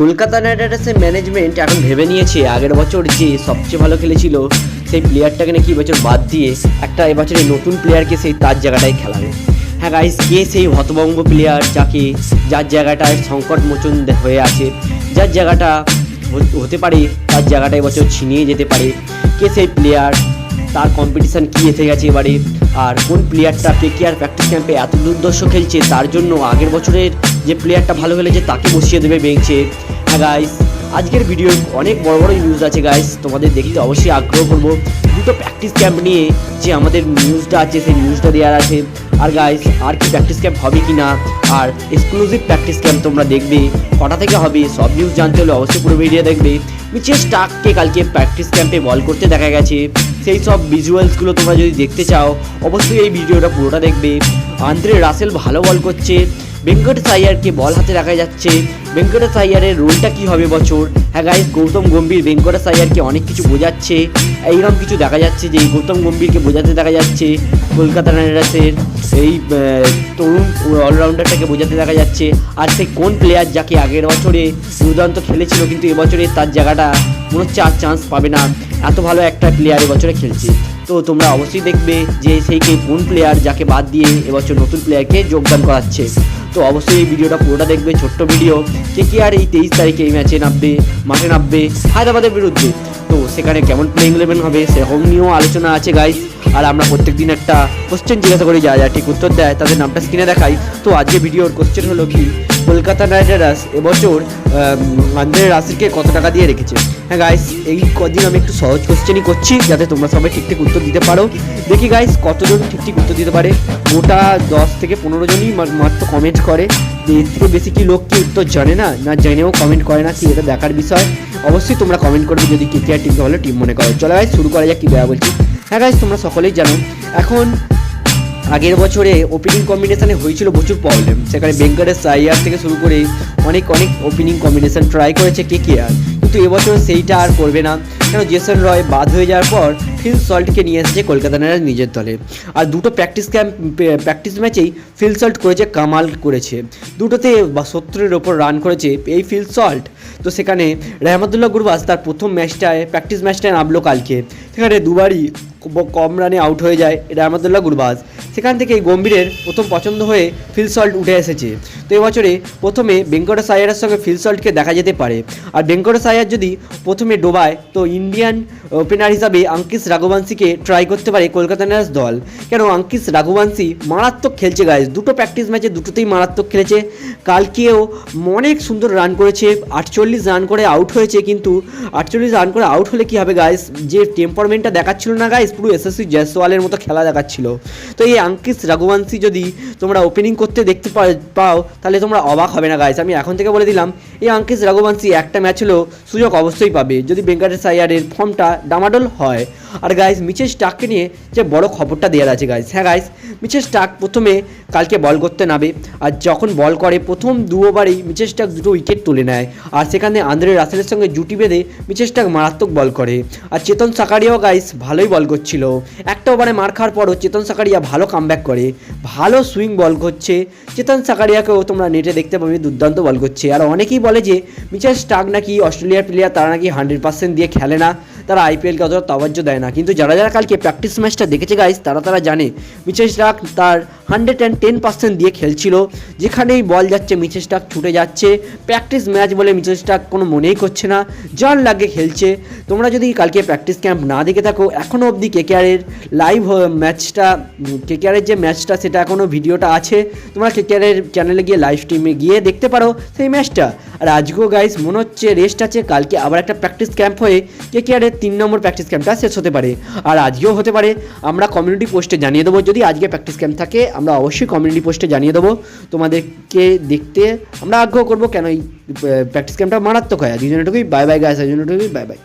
Kolkata night রাইডার্সের management এখন ভেবে নিয়েছে, আগের বছর যে সবচেয়ে ভালো খেলেছিল, সেই প্লেয়ারটাকে নাকি এবছর বাদ দিয়ে একটা এবছরে নতুন প্লেয়ারকে সেই তার জায়গাটায় খেলাবে। হ্যাঁ গাইস কে সেই হতভম্ব প্লেয়ার যাকে, যার জায়গাটায় সংকট মোচন হয়ে আছে, যার জায়গাটা হতে পারে, তার জায়গাটা এবছর ছিনিয়ে যেতে পারে, কে সেই প্লেয়ার তার কম্পিটিশান কী এসে গেছে এবারে? আর কোন প্লেয়ারটা কে কে আর প্র্যাকটিস ক্যাম্পে এত দুর্দর্শ খেলছে? তার জন্য আগের বছরের যে প্লেয়ারটা ভালো খেলেছে, তাকে বসিয়ে দেবে বেঞ্চে হ্যাঁ গাইস আজকের ভিডিও অনেক বড় বড় নিউজ আছে গাইস তোমাদের দেখতে অবশ্যই আগ্রহ করব। দুটো প্র্যাকটিস ক্যাম্প নিয়ে যে আমাদের নিউজটা আছে, সেই নিউজটা দেওয়ার আছে। আর গাইস আর কি প্র্যাকটিস ক্যাম্প হবে কি না আর এক্সক্লুসিভ প্র্যাকটিস ক্যাম্প তোমরা দেখবে। কটা থেকে হবে? সব নিউজ জানতে হলে অবশ্যই পুরো ভিডিও দেখবে। মিচেল স্টাককে কালকে প্র্যাকটিস ক্যাম্পে বল করতে দেখা গেছে। সেই সব ভিজুয়ালসগুলো তোমরা যদি দেখতে চাও, অবশ্যই এই ভিডিওটা পুরোটা দেখবে। আন্দ্রে রাসেল ভালো বল করছে। ভেঙ্কট সাইয়ারকে বল হাতে রাখা যাচ্ছে। ভেঙ্কট সাইয়ারের রোলটা কি হবে বছর? হ্যাঁ গাইস গৌতম গম্ভীর ভেঙ্কট সাইয়ারকে অনেক কিছু বোঝাচ্ছে। এইরকম কিছু দেখা যাচ্ছে যে গৌতম গম্ভীরকে বোঝাতে দেখা যাচ্ছে। কলকাতা নাইট এই তরুণ অলরাউন্ডারটাকে বোঝাতে দেখা যাচ্ছে। আর সেই কোন প্লেয়ার যাকে আগের বছরে দুর্দান্ত খেলেছিল, কিন্তু এবছরে তার জায়গাটা মনে হচ্ছে আর চান্স পাবে না। এত ভালো একটা প্লেয়ার এবছরে খেলছে। তো তোমরা অবশ্যই দেখবে যে সেই কে কোন প্লেয়ার যাকে বাদ দিয়ে এবছর নতুন প্লেয়ারকে যোগদান করাচ্ছে। তো অবশ্যই এই ভিডিওটা পুরোটা দেখবে, ছোট্ট ভিডিও। কে কে আর এই তেইশ তারিখে এই ম্যাচে নামবে, মাঠে নামবে, হায়দ্রাবাদের বিরুদ্ধে। তো সেখানে কেমন প্লেইং ইলেভেন হবে, সেরকম নিয়েও আলোচনা আছে গাইস আর আমরা প্রত্যেক দিন একটা কোশ্চেন জিজ্ঞাসা করি যা যা ঠিক উত্তর দেয়, তাদের নামটা স্ক্রিনে দেখাই। তো আজকে ভিডিওর কোশ্চেন হলো কি? কলকাতা নাইট রাইডার্স এবছর আন্দ্রে রাসেলকে কত টাকা দিয়ে রেখেছে? হ্যাঁ গাইস এই কদিন আমি একটু সহজ কোশ্চেনই করছি, যাতে তোমরা সবাই ঠিক ঠিক উত্তর দিতে পারো। দেখি গাইস কতজন ঠিক ঠিক উত্তর দিতে পারে? গোটা দশ থেকে পনেরো জনই মাত্র কমেন্ট করে। এর থেকে বেশি কি লোক কি উত্তর জানে না? না জেনেও কমেন্ট করে না, কি এটা দেখার বিষয়? অবশ্যই তোমরা কমেন্ট করবে যদি কে কে আর টিম ভালো টিম মনে করো। চলো গাইস শুরু করা যাক, কি দেওয়া বলছি। হ্যাঁ গাইস তোমরা সকলেই জানো, এখন আগের বছরে ওপেনিং কম্বিনেশানে হয়েছিল প্রচুর প্রবলেম সেখানে বেঙ্কারের সাইয়ার থেকে শুরু করে অনেক অনেক ওপেনিং কম্বিনেশান ট্রাই করেছে কে কে আর। কিন্তু এবছর সেইটা আর করবে না। কেন জেসন রয় বাদ হয়ে যাওয়ার পর ফিল সল্টকে নিয়ে এসেছে কলকাতা নাইট নিজের দলে। আর দুটো প্র্যাকটিস ক্যাম্প প্র্যাকটিস ম্যাচেই ফিল সল্ট করেছে, কামাল করেছে। দুটোতে বা সত্তরের ওপর রান করেছে এই ফিল সল্ট তো সেখানে রহমতুল্লাহ গুরবাস তার প্রথম ম্যাচটায় প্র্যাকটিস ম্যাচটায় নামলো কালকে। সেখানে দুবারই কম রানে আউট হয়ে যায় রহমতুল্লাহ গুরবাজ। সেখান থেকে গম্ভীরের প্রথম পছন্দ হয়ে ফিল সল্ট উঠে এসেছে। তো এবছরে প্রথমে বেঙ্কট সাইয়ারের সঙ্গে ফিলসল্টকে দেখা যেতে পারে। আর বেঙ্কট সাইয়ার যদি প্রথমে ডোবায়, তো ইন্ডিয়ান ওপেনার হিসাবে আঙ্কিস রাঘুবংশীকে ট্রাই করতে পারে কলকাতা নাইট দল। কেন আঙ্কিস রাঘুবংশী মারাত্মক খেলছে গাইজ দুটো প্র্যাকটিস ম্যাচে দুটোতেই মারাত্মক খেলেছে। কালকেও অনেক সুন্দর রান করেছে। আটচল্লিশ রান করে আউট হয়েছে কিন্তু আটচল্লিশ রান করে আউট হলে কী হবে গাইস যে টেম্পারমেন্টটা দেখাচ্ছিল না গাইস পুরো এসএসসি জয়সওয়ালের মতো খেলা দেখাচ্ছিল। তো এই আঙ্কিস রাঘুবংশী যদি তোমরা ওপেনিং করতে দেখতে পাও, তাহলে তোমরা অবাক হবে না গাইস আমি এখন থেকে বলে দিলাম, এই আঙ্কিস রাঘুবংশী একটা ম্যাচ হলেও সুযোগ অবশ্যই পাবে, যদি বেঙ্কাটেশ আয়ারের ফর্মটা ডামাডোল হয়। আর গাইস মিচেস স্টাককে নিয়ে যে বড় খবরটা দেওয়ার আছে গাইস হ্যাঁ গাইস মিচেল স্টাক প্রথমে কালকে বল করতে নামে, আর যখন বল করে প্রথম দু ওভারেই মিচেল স্টাক দুটো উইকেট তুলে নেয়, আর সেখানে আন্দ্রে রাসেলের সঙ্গে জুটি বেঁধে মিচেল স্টাক মারাত্মক বল করে। আর চেতন সাকারিয়াও গাইস ভালোই বল করছিল। একটা ওভারে মার খাওয়ার পরও চেতন সাকারিয়া ভালো কামব্যাক করে, ভালো সুইং বল করছে। চেতন সাকারিয়াকেও তোমরা নেটে দেখতে পাবে, দুর্দান্ত বল করছে। আর অনেকেই বলে যে, মিচেল স্টাক নাকি অস্ট্রেলিয়ার প্লেয়ার তারা নাকি হান্ড্রেড পার্সেন্ট দিয়ে খেলে না। তারা আইপিএলকে অতটা তাবাজ্য দেয় না। কিন্তু যারা যারা কালকে প্র্যাকটিস ম্যাচটা দেখেছে গাইস তারা তারা জানে। মিচেল ডাক তার হান্ড্রেড অ্যান্ড টেন পার্সেন্ট দিয়ে খেলছিল। যেখানেই বল যাচ্ছে মিচেল স্টাক ছুটে যাচ্ছে। প্র্যাকটিস ম্যাচ বলে মিচেল ডাক কোনো মনেই করছে না। যার লাগে খেলছে। তোমরা যদি কালকে প্র্যাকটিস ক্যাম্প না দেখে থাকো এখনও অবধি কেকেআরের লাইভ ম্যাচটা কেকেআরের যে ম্যাচটা সেটা এখনও ভিডিওটা আছে। তোমরা কেকেআরের চ্যানেলে গিয়ে লাইভ স্ট্রিমে গিয়ে দেখতে পারো সেই ম্যাচটা আর আজকেও গাইস মনে হচ্ছে রেস্ট আছে। কালকে আবার একটা প্র্যাকটিস ক্যাম্প হয়ে কেকেআরের তিন নম্বর প্র্যাকটিস ক্যাম্পটা শেষ হতে পারে। আর আজকেও হতে পারে। আমরা কমিউনিটি পোস্টে জানিয়ে দেবো। যদি আজকে প্র্যাকটিস ক্যাম্প থাকে, আমরা অবশ্যই কমিউনিটি পোস্টে জানিয়ে দেবো। তোমাদেরকে দেখতে আমরা আগ্রহ করব কেন এই প্র্যাকটিস ক্যাম্পটা মারাত্মক হয়। আজকের জন্য এটুকুই বাই বাই গাছ আজকের জন্য বাই বাই